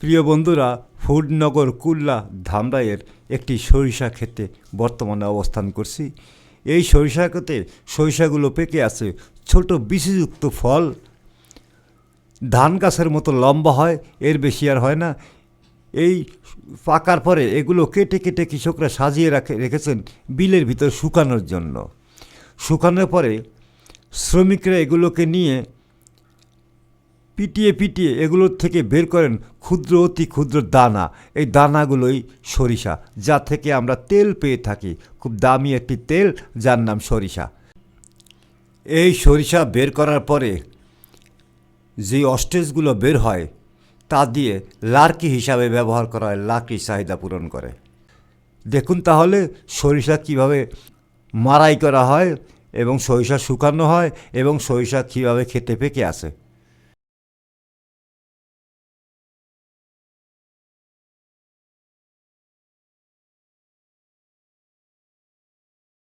প্রিয় বন্ধুরা ফুডনগর কুল্লা ধামরাইয়ের একটি সরিষা ক্ষেতে বর্তমানে অবস্থান করছি। এই সরিষা ক্ষেতে সরিষাগুলো পেকে আছে ছোট বিচিযুক্ত ফল। ধান গাছের মতো লম্বা হয়, এর বেশি আর হয় না। এই পাকার পরে এগুলো কেটে কেটে কৃষকরা সাজিয়ে রাখে, রেখেছেন বিলের ভিতর শুকানোর জন্য। শুকানোর পরে শ্রমিকরা এগুলোকে নিয়ে পিটিয়ে পিটিয়ে এগুলোর থেকে বের করেন ক্ষুদ্র অতি ক্ষুদ্র দানা। এই দানাগুলোই সরিষা, যা থেকে আমরা তেল পেয়ে থাকি। খুব দামি একটি তেল, যার নাম সরিষা। এই সরিষা বের করার পরে যে অস্টেজগুলো বের হয়, তা দিয়ে লার্কি হিসাবে ব্যবহার করা হয় লাকড়ি চাহিদা পূরণ করে। দেখুন তাহলে সরিষা কীভাবে মারাই করা হয় এবং সরিষা শুকানো হয় এবং সরিষা কীভাবে খেতে পেকে আসে